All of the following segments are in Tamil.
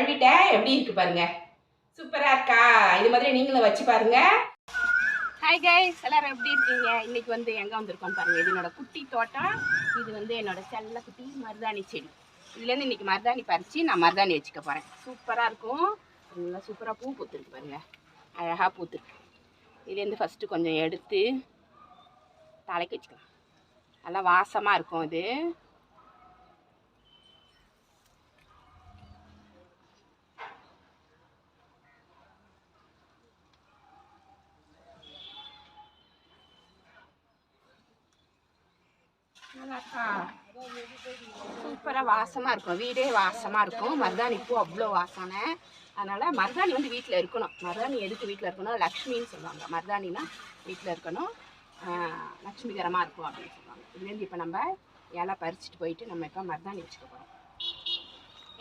கழுவிட்டேன். எப்படி இருக்கு பாருங்க. சூப்பரா இருக்கா? இது மாதிரி நீங்களும் வச்சு பாருங்க. ஹாய் கைஸ் எல்லாரும் எப்படி இருக்கீங்க? இன்னைக்கு வந்து எங்க வந்திருக்கோம் பாருங்க. இது என்னோட குட்டி தோட்டம். இது வந்து என்னோட செல்ல குட்டி மருதாணி செடி. இதுலேருந்து இன்னைக்கு மருதாணி பறிச்சு நான் மருதாணி வச்சுக்க போறேன். சூப்பரா இருக்கும். நல்லா சூப்பரா பூ பூத்துருக்கு பாருங்க. அழகா பூத்துருக்கு. இதுலேருந்து ஃபர்ஸ்ட் கொஞ்சம் எடுத்து தலைக்கு வச்சுக்கலாம். நல்லா வாசமாக இருக்கும் இது. நல்லாக்கா சூப்பராக வாசமாக இருக்கும். வீடே வாசமாக இருக்கும். மருதாணி பூ அவ்வளோ வாசனை. அதனால் மருதாணி வந்து வீட்டில் இருக்கணும். மருதாணி எதுக்கு வீட்டில் இருக்கணும்? லக்ஷ்மின்னு சொல்லுவாங்க. மருதாணினா வீட்டில் இருக்கணும். லக்ஷ்மிகரமாக இருக்கும் அப்படின்னு சொல்லுவாங்க. இதுலேருந்து இப்போ நம்ம இலை பறிச்சுட்டு போயிட்டு நம்ம இப்போ மருதாணி வச்சுக்க போகிறோம்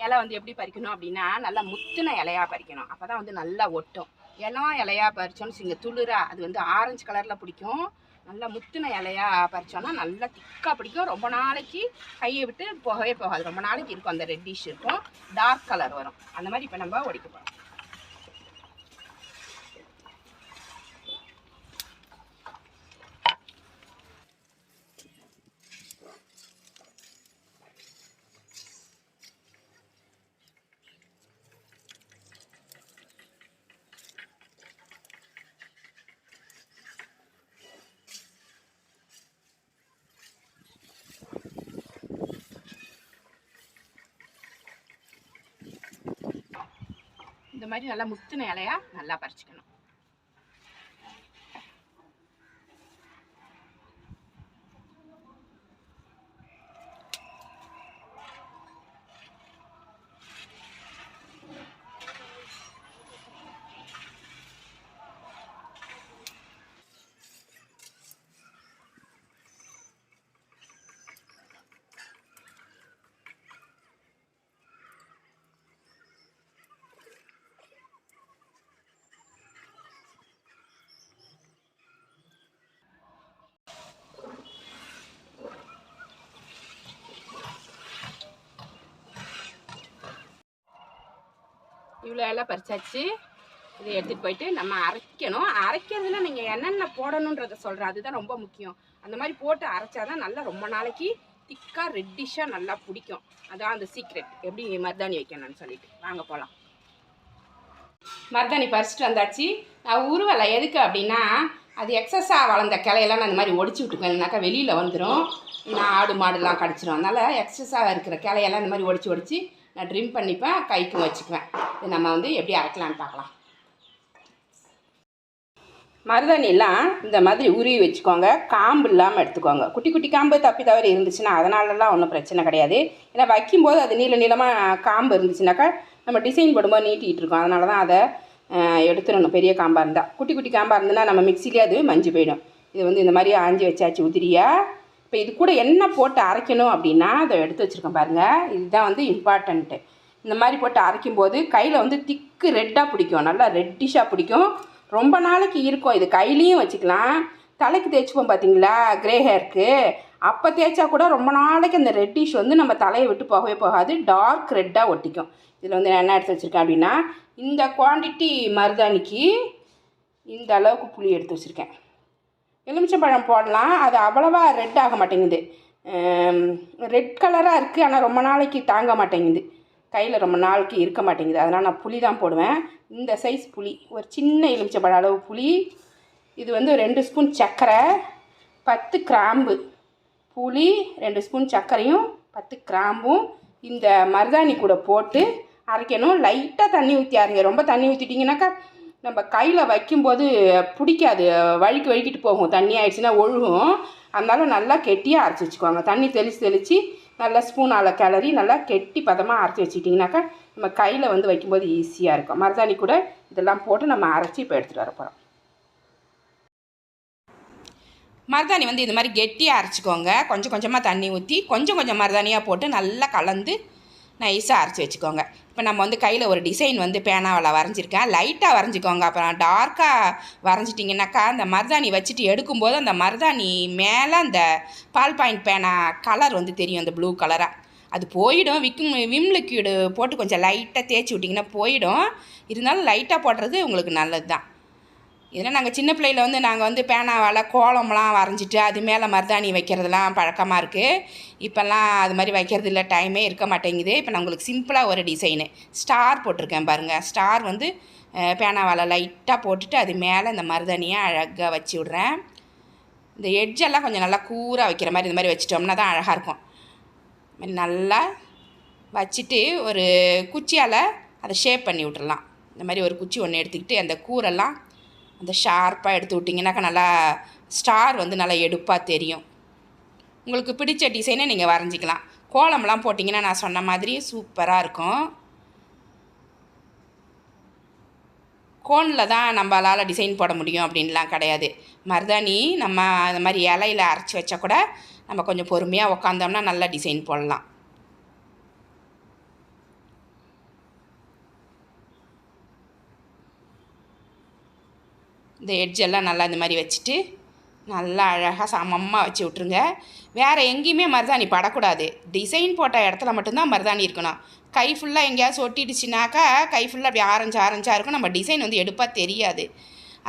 இலை வந்து எப்படி பறிக்கணும் அப்படின்னா நல்லா முத்தின இலையா பறிக்கணும். அப்போ தான் வந்து நல்லா ஒட்டும். இலம் இலையா பறிச்சோன்னு சிங்க துளிரா. அது வந்து ஆரஞ்சு கலரில் பிடிக்கும். நல்லா முத்தின இலையாக பறிச்சோன்னா நல்லா திக்காக பிடிக்கும். ரொம்ப நாளைக்கு கையை விட்டு போகவே போகாது. ரொம்ப நாளைக்கு இருக்கும். அந்த ரெட்டிஷ் இருக்கும். டார்க் கலர் வரும். அந்த மாதிரி இப்போ நம்ம ஒடிக்க போகிறோம் இந்த மாதிரி நல்லா முத்தின இலையா நல்லா பறிச்சுக்கணும். இவ்வளோ எல்லாம் பறிச்சாச்சு. இதை எடுத்துகிட்டு போயிட்டு நம்ம அரைக்கணும். அரைக்கிறதுல நீங்கள் என்னென்ன போடணுன்றத சொல்கிறேன் அதுதான் ரொம்ப முக்கியம். அந்த மாதிரி போட்டு அரைச்சாதான் நல்லா ரொம்ப நாளைக்கு திக்காக ரெட்டிஷாக நல்லா பிடிக்கும். அதான் அந்த சீக்ரெட் எப்படி மருதாணி வைக்கணும்னு சொல்லிட்டு. வாங்க போகலாம் மருதாணி பறிச்சுட்டு வந்தாச்சு. நான் உருவலை எதுக்கு அப்படின்னா அது எக்ஸஸாக வளர்ந்த கிளையெல்லாம் நான் இந்த மாதிரி ஒடிச்சு விட்டுக்குவேன். இல்லைனாக்கா வெளியில் வந்துடும் நான் ஆடு மாடுலாம் கடிச்சிரும். அதனால் எக்ஸஸாக இருக்கிற கிளையெல்லாம் இந்த மாதிரி ஒடிச்சு ஒடிச்சு நான் ட்ரிம் பண்ணிப்பேன் கைக்கும் வச்சுக்குவேன். இது நம்ம வந்து எப்படி அரைக்கலான்னு பார்க்கலாம். மருதாணிலாம் இந்த மாதிரி உருவி வச்சுக்கோங்க. காம்பு இல்லாமல் எடுத்துக்கோங்க. குட்டி குட்டி காம்பு தப்பி தவறி இருந்துச்சுன்னா அதனாலலாம் ஒன்றும் பிரச்சனை கிடையாது. ஏன்னா வைக்கும்போது அது நீள நீளமாக காம்பு இருந்துச்சுனாக்கா நம்ம டிசைன் போடும்போது நீட்டிகிட்டு இருக்கோம். அதனால தான் அதை எடுத்துடணும். பெரிய காம்பாக இருந்தால் குட்டி குட்டி காம்பாக இருந்ததுன்னா நம்ம மிக்சிலே அது மஞ்சு போயிடும். இது வந்து இந்த மாதிரி ஆஞ்சி வச்சாச்சு உதிரியா. இப்போ இது கூட என்ன போட்டு அரைக்கணும் அப்படின்னா அதை எடுத்து வச்சுருக்கேன் பாருங்கள் இதுதான் வந்து இம்பார்ட்டண்ட்டு இந்த மாதிரி போட்டு அரைக்கும்போது கையில் வந்து திக்கு ரெட்டாக பிடிக்கும். நல்லா ரெட்டிஷாக பிடிக்கும். ரொம்ப நாளைக்கு இருக்கும். இது கையிலையும் வச்சுக்கலாம். தலைக்கு தேய்ச்சிப்போம் பார்த்தீங்களா கிரே ஹேருக்கு அப்போ தேய்ச்சா கூட ரொம்ப நாளைக்கு அந்த ரெட்டிஷ் வந்து நம்ம தலையை விட்டு போகவே போகாது. டார்க் ரெட்டாக ஒட்டிக்கும். இதில் வந்து நான் என்ன எடுத்து வச்சுருக்கேன் அப்படின்னா இந்த குவாண்டிட்டி மருதாணிக்கு இந்த அளவுக்கு புளி எடுத்து வச்சுருக்கேன். எலுமிச்சம்பழம் போடலாம். அது அவ்வளவா ரெட் ஆக மாட்டேங்குது. ரெட் கலராக இருக்குது ஆனால் ரொம்ப நாளைக்கு தாங்க மாட்டேங்குது. கையில் ரொம்ப நாளைக்கு இருக்க மாட்டேங்குது. அதனால் நான் புளி தான் போடுவேன். இந்த சைஸ் புளி ஒரு சின்ன எலுமிச்சம்பழம் அளவு புளி. இது வந்து ரெண்டு ஸ்பூன் சர்க்கரை பத்து கிராம்பு. புளி ரெண்டு ஸ்பூன் சர்க்கரையும் பத்து கிராம்பும் இந்த மருதாணி கூட போட்டு அரைக்கணும். லைட்டாக தண்ணி ஊற்றி அரைங்க ரொம்ப தண்ணி ஊற்றிட்டிங்கனாக்கா நம்ம கையில் வைக்கும்போது பிடிக்காது. வழுக்கி வழுக்கிட்டு போகும். தண்ணி ஆயிடுச்சுன்னா ஒழுகும். அதனால நல்லா கெட்டியாக அரைச்சி வச்சுக்கோங்க. தண்ணி தெளித்து தெளித்து நல்லா ஸ்பூனால் கிளறி நல்லா கெட்டி பதமாக அரைச்சி வச்சுக்கிட்டிங்கனாக்கா நம்ம கையில் வந்து வைக்கும்போது ஈஸியாக இருக்கும். மருதாணி கூட இதெல்லாம் போட்டு நம்ம அரைச்சி இப்போ எடுத்துகிட்டு வர போகிறோம் மருதாணி வந்து இது மாதிரி கெட்டியாக அரைச்சிக்கோங்க. கொஞ்சம் கொஞ்சமாக தண்ணி ஊற்றி கொஞ்சம் கொஞ்சம் மருதாணியாக போட்டு நல்லா கலந்து நைஸாக அரைச்சி வச்சுக்கோங்க. இப்போ நம்ம வந்து கையில் ஒரு டிசைன் வந்து பேனாவில் வரைஞ்சிருக்கேன். லைட்டாக வரைஞ்சிக்கோங்க. அப்புறம் டார்க்காக வரைஞ்சிட்டிங்கனாக்கா அந்த மருதாணி வச்சுட்டு எடுக்கும்போது அந்த மருதாணி மேலே அந்த பால் பாயிண்ட் பேனா கலர் வந்து தெரியும். அந்த ப்ளூ கலராக அது போயிடும். விக்கும் விம் லிக்யூடு போட்டு கொஞ்சம் லைட்டாக தேய்ச்சி விட்டிங்கன்னா போயிடும். இருந்தாலும் லைட்டாக போடுறது உங்களுக்கு நல்லது தான் இதெல்லாம் நாங்கள் சின்ன பிள்ளையில் வந்து நாங்கள் வந்து பேனாவால் கோலம்லாம் வரைஞ்சிட்டு அது மேலே மருதாணி வைக்கிறதுலாம் பழக்கமாக இருக்குது இப்போல்லாம் அது மாதிரி வைக்கிறது இல்லை டைமே இருக்க மாட்டேங்குது. இப்போ நான் உங்களுக்கு சிம்பிளாக ஒரு டிசைனு. ஸ்டார் போட்டிருக்கேன் பாருங்கள் ஸ்டார் வந்து பேனாவால் லைட்டாக போட்டுட்டு அது மேலே இந்த மருதாணியை அழகாக வச்சு விட்றேன். இந்த எட்ஜெல்லாம் கொஞ்சம் நல்லா கூராக வைக்கிற மாதிரி இந்த மாதிரி வச்சிட்டோம்னா தான் அழகாக இருக்கும். மாதிரி நல்லா வச்சுட்டு ஒரு குச்சியால் அதை ஷேப் பண்ணி விட்றலாம் இந்த மாதிரி ஒரு குச்சி ஒன்று எடுத்துக்கிட்டு அந்த கூரெல்லாம் அந்த ஷார்ப்பாக எடுத்து விட்டிங்கனாக்கா நல்லா ஸ்டார் வந்து நல்லா எடுப்பாக தெரியும். உங்களுக்கு பிடிச்ச டிசைனை நீங்கள் வரைஞ்சிக்கலாம். கோலம்லாம் போட்டிங்கன்னா நான் சொன்ன மாதிரி சூப்பராக இருக்கும். கோனில் தான் நம்மளால் டிசைன் போட முடியும் அப்படின்லாம் கிடையாது. மருதாணி நம்ம அந்த மாதிரி இலையில அரைச்சி வச்சா கூட நம்ம கொஞ்சம் பொறுமையாக உக்காந்தோம்னா நல்லா டிசைன் போடலாம். இந்த எட்ஜெல்லாம் நல்லா இந்த மாதிரி வச்சுட்டு நல்லா அழகாக சமமாக வச்சு விட்ருங்க வேறு எங்கேயுமே மருதாணி படக்கூடாது. டிசைன் போட்ட இடத்துல மட்டும்தான் மருதாணி இருக்கணும். கை ஃபுல்லாக எங்கேயாவது சொட்டிடுச்சுனாக்கா கை ஃபுல்லாக அப்படி ஆரஞ்சு ஆரஞ்சாக இருக்கும். நம்ம டிசைன் வந்து எடுப்பாக தெரியாது.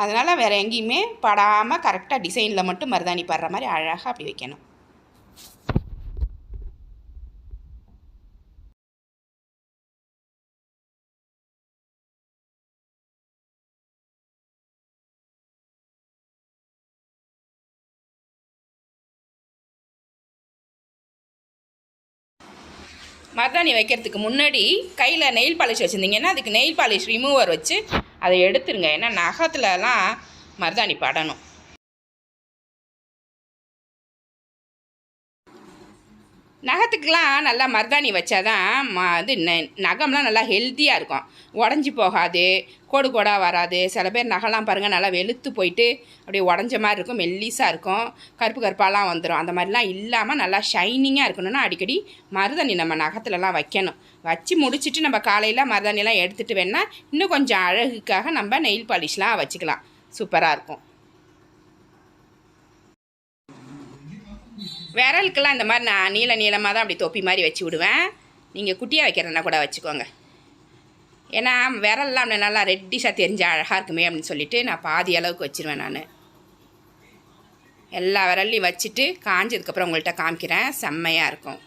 அதனால் வேறு எங்கேயுமே படாமல் கரெக்டாக டிசைனில் மட்டும் மருதாணி படுற மாதிரி அழகாக அப்படி வைக்கணும். மருதாணி வைக்கிறதுக்கு முன்னாடி கையில் நெயில் பாலிஷ் வச்சுருந்தீங்கன்னா அதுக்கு நெயில் பாலிஷ் ரிமூவர் வச்சு அதை எடுத்துருங்க. ஏன்னா நகத்துலலாம் மருதாணி படணும். நகத்துக்கெலாம் நல்லா மருதாணி வச்சாதான் ம இது ந- நகம்லாம் நல்லா ஹெல்த்தியாக இருக்கும். உடஞ்சி போகாது கோடு கோடாக வராது. சில பேர் நகைலாம் பாருங்கள் நல்லா வெளுத்து போயிட்டு அப்படியே உடஞ்ச மாதிரி இருக்கும் மெல்லிஸாக இருக்கும். கருப்பு கருப்பாலாம் வந்துடும் அந்த மாதிரிலாம் இல்லாமல் நல்லா ஷைனிங்காக இருக்கணும்னா அடிக்கடி மருதாணி நம்ம நகத்துலலாம் வைக்கணும். வச்சு முடிச்சுட்டு நம்ம காலையில் மருதாணிலாம் எடுத்துகிட்டு வேணால் இன்னும் கொஞ்சம் அழகுக்காக நம்ம நெயில் பாலிஷ்லாம் வச்சுக்கலாம். சூப்பராக இருக்கும். விரலுக்கெல்லாம் இந்த மாதிரி நான் நீள நீளமாக தான் அப்படி தொப்பி மாதிரி வச்சு விடுவேன். நீங்கள் குட்டியாக வைக்கிறதுனா கூட வச்சுக்கோங்க. ஏன்னா விரல்லாம் அப்படி நல்லா ரெட்டிஷாக தெரிஞ்சால் அழகாக இருக்குமே அப்படின்னு சொல்லிவிட்டு நான் பாதி அளவுக்கு வச்சிருவேன் நான். எல்லா விரல்லையும் வச்சுட்டு காஞ்சதுக்கப்புறம் உங்கள்கிட்ட காமிக்கிறேன். செம்மையாக இருக்கும்.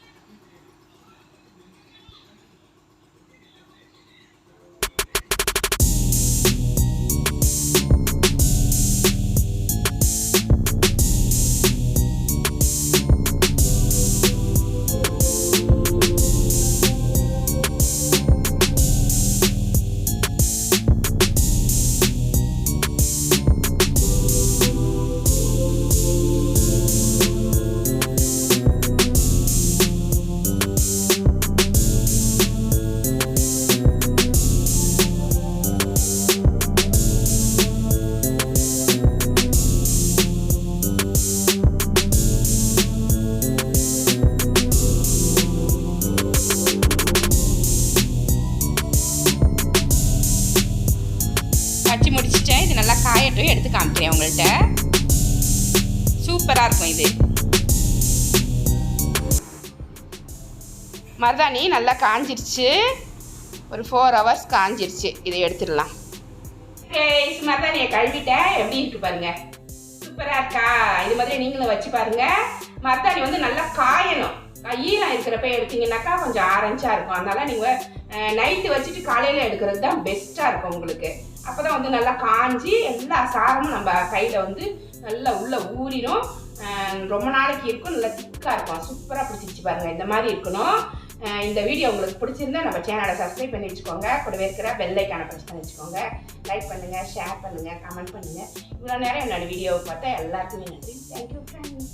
வச்சு முடிச்சிட்டேன். இது நல்லா காயட்டும். எடுத்து காமிக்கிறேன் உங்கள்கிட்ட. சூப்பராக இருக்கும் இது. மருதாணி நல்லா காஞ்சிருச்சு. ஒரு ஃபோர் ஹவர்ஸ் காஞ்சிருச்சு. இதை எடுத்துடலாம். மருதாணியை கழுவிட்டேன். எப்படி இருக்கு பாருங்க. சூப்பராக இருக்கா? இது மாதிரி நீங்களும் வச்சு பாருங்க. மருதாணி வந்து நல்லா காயணும். ஈரம் இருக்கிறப்ப எடுத்தீங்கன்னாக்கா கொஞ்சம் ஆரஞ்சாக இருக்கும். அதனால நீங்கள் நைட்டு வச்சுட்டு காலையில் எடுக்கிறது தான் பெஸ்ட்டாக இருக்கும் உங்களுக்கு. அப்போ தான் வந்து நல்லா காஞ்சி எல்லா சாரமும் நம்ம கையில் வந்து நல்லா உள்ளே ஊறிடும். ரொம்ப நாளைக்கு இருக்கும். நல்லா திக்காக இருக்கும். சூப்பராக பிடிச்சிச்சு பாருங்கள் இந்த மாதிரி இருக்கணும். இந்த வீடியோ உங்களுக்கு பிடிச்சிருந்தா நம்ம சேனலை சப்ஸ்கிரைப் பண்ணி வச்சுக்கோங்க. கூடவே இருக்கிற பெல்லைக்கான பிரச்சனை ப்ரெஸ் பண்ணி வச்சுக்கோங்க. லைக் பண்ணுங்கள் ஷேர் பண்ணுங்கள் கமெண்ட் பண்ணுங்கள் இவ்வளோ நேரம் என்னோட வீடியோவை பார்த்தா எல்லாருக்குமே நன்றி. Thank you friends